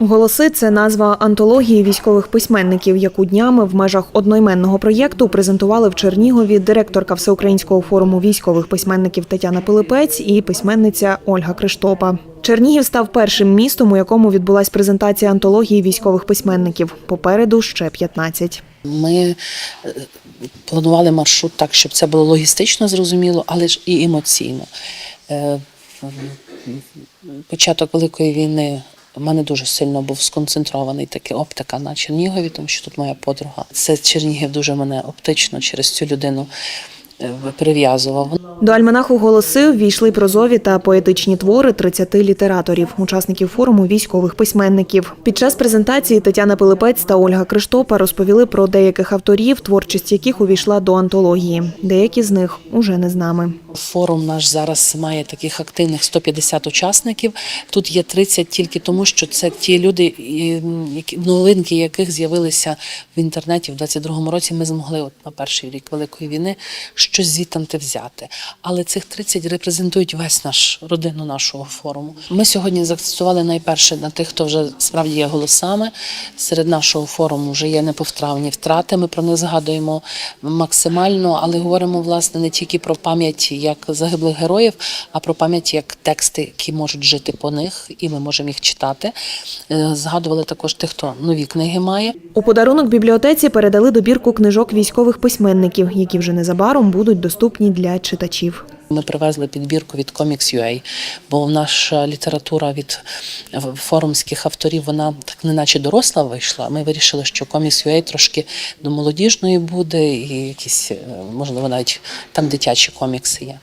Голоси це назва антології військових письменників, яку днями в межах одноіменного проєкту презентували в Чернігові директорка Всеукраїнського форуму військових письменників Тетяна Пилипець і письменниця Ольга Криштопа. Чернігів став першим містом, у якому відбулась презентація антології військових письменників. Попереду ще 15. Ми е, планували маршрут так, щоб це було логістично зрозуміло, але ж і емоційно. Е, Початок Великої війни в мене дуже сильно був сконцентрований такий оптика на Чернігові, тому що тут моя подруга. Це Чернігів дуже мене оптично через цю людину прив'язував. До альманаху голоси ввійшли прозові та поетичні твори 30 літераторів, учасників форуму військових письменників. Під час презентації Тетяна Пилипець та Ольга Криштопа розповіли про деяких авторів, творчість яких увійшла до антології. Деякі з них уже не з нами. Форум наш зараз має таких активних 150 учасників. Тут є 30 тільки тому, що це ті люди, які новинки яких з'явилися в інтернеті в 22-му році. Ми змогли от на перший рік Великої війни щось звідти взяти. Але цих 30 репрезентують весь наш родину нашого форуму. Ми сьогодні заакцентували найперше на тих, хто вже справді є голосами. Серед нашого форуму вже є неповтравні втрати. Ми про них згадуємо максимально, але говоримо власне не тільки про пам'ять як загиблих героїв, а про пам'ять як тексти, які можуть жити по них, і ми можемо їх читати. Е, Згадували також тих, хто нові книги має. У подарунок бібліотеці передали добірку книжок військових письменників, які вже незабаром будуть доступні для читачів. Ми привезли підбірку від Comics.ua, бо наша література від форумських авторів, вона так неначе доросла вийшла. Ми вирішили, що Comics.ua трошки до молодіжної буде, і якісь, е, можливо, навіть там дитячі комікси є.